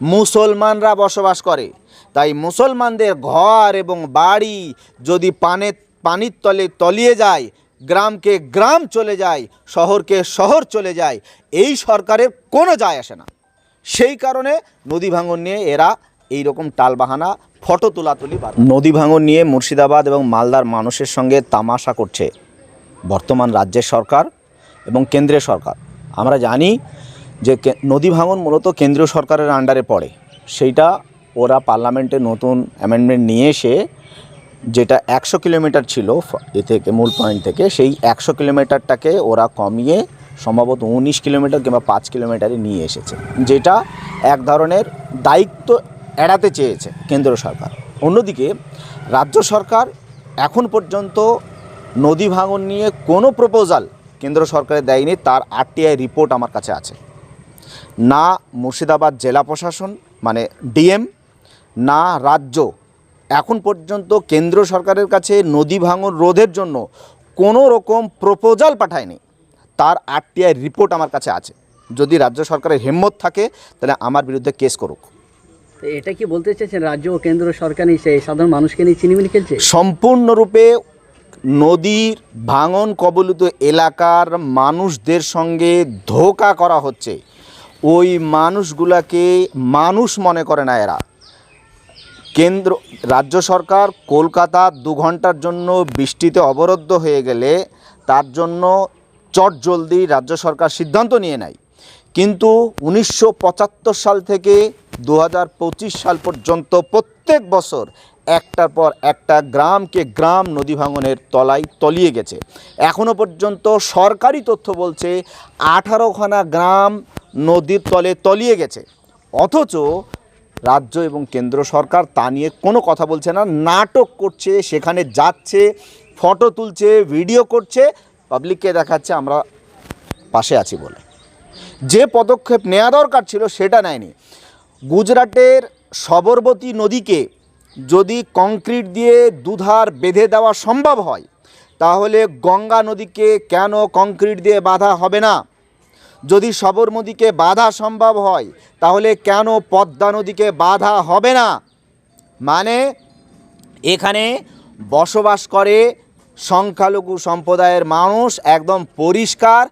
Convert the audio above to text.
মুসলমানরা বসবাস করে। তাই মুসলমানদের ঘর এবং বাড়ি যদি পানে, পানির তলে তলিয়ে যায়, গ্রামকে গ্রাম চলে যায়, শহরকে শহর চলে যায়, এই সরকারের কোনো যায় আসে না। সেই কারণে নদী ভাঙন নিয়ে এরা এই রকম টালবাহানা, ফটো তোলাতুলি নদী ভাঙন নিয়ে মুর্শিদাবাদ এবং মালদার মানুষের সঙ্গে তামাশা করছে বর্তমান রাজ্যের সরকার এবং কেন্দ্রীয় সরকার। আমরা জানি যে নদী ভাঙন মূলত কেন্দ্রীয় সরকারের আন্ডারে পড়ে। সেইটা ওরা পার্লামেন্টে নতুন অ্যামেন্ডমেন্ট নিয়ে এসে যেটা একশো কিলোমিটার ছিল এ থেকে, মূল পয়েন্ট থেকে, সেই একশো কিলোমিটারটাকে ওরা কমিয়ে সম্ভবত উনিশ কিলোমিটার কিংবা পাঁচ কিলোমিটারে নিয়ে এসেছে। যেটা এক ধরনের দায়িত্ব এড়াতে চেয়েছে কেন্দ্র সরকার। অন্যদিকে রাজ্য সরকার এখন পর্যন্ত নদী ভাঙন নিয়ে কোনো প্রপোজাল কেন্দ্র সরকারে দেয়নি, তার আরটিআই রিপোর্ট আমার কাছে আছে। না মুর্শিদাবাদ জেলা প্রশাসন মানে ডিএম না রাজ্য। এখন পর্যন্ত কেন্দ্র সরকারের কাছে নদী ভাঙন রোধের জন্য কোনো রকম প্রপোজাল পাঠায়নি। তার আরটিআই রিপোর্ট আমার কাছে আছে। যদি রাজ্য সরকারের হেম্মত থাকে তাহলে আমার বিরুদ্ধে কেস করুক। এটা কি বলতে চাইছেন? রাজ্য ও কেন্দ্র সরকার নিয়ে সেই সাধারণ মানুষকে নিয়ে চিনিমিনি খেলছে? সম্পূর্ণরূপে নদীর ভাঙন কবলিত এলাকার মানুষদের সঙ্গে ধোকা করা হচ্ছে। ওই মানুষগুলাকে মানুষ মনে করে না এরা। কেন্দ্র, রাজ্য সরকার কলকাতা দু ঘণ্টার জন্য বৃষ্টিতে অবরুদ্ধ হয়ে গেলে তার জন্য চট জলদি রাজ্য সরকার সিদ্ধান্ত নিয়ে নেয়। কিন্তু উনিশশো পঁচাত্তর সাল থেকে দু হাজার পঁচিশ সাল পর্যন্ত প্রত্যেক বছর একটার পর একটা গ্রামকে গ্রাম নদী ভাঙনের তলায় তলিয়ে গেছে। এখনও পর্যন্ত সরকারি তথ্য বলছে, আঠারোখানা গ্রাম নদীর তলে তলিয়ে গেছে। অথচ রাজ্য এবং কেন্দ্র সরকার তা নিয়ে কোনো কথা বলছে না, নাটক করছে, সেখানে যাচ্ছে, ফটো তুলছে, ভিডিও করছে, পাবলিককে দেখাচ্ছে আমরা পাশে আছি বলে। যে পদক্ষেপ নেওয়া দরকার ছিল সেটা নেয়নি। গুজরাটের সবরবতী নদীকে যদি কংক্রিট দিয়ে দুধার বেঁধে দেওয়া সম্ভব হয়, তাহলে গঙ্গা নদীকে কেন কংক্রিট দিয়ে বাঁধা হবে না? যদি সবরমদিকে বাধা সম্ভব হয়, তাহলে কেন পদ্মা নদীকে বাধা হবে না? মানে এখানে বসবাস করে সংখ্যালঘু সম্প্রদায়ের মানুষ একদম পরিষ্কার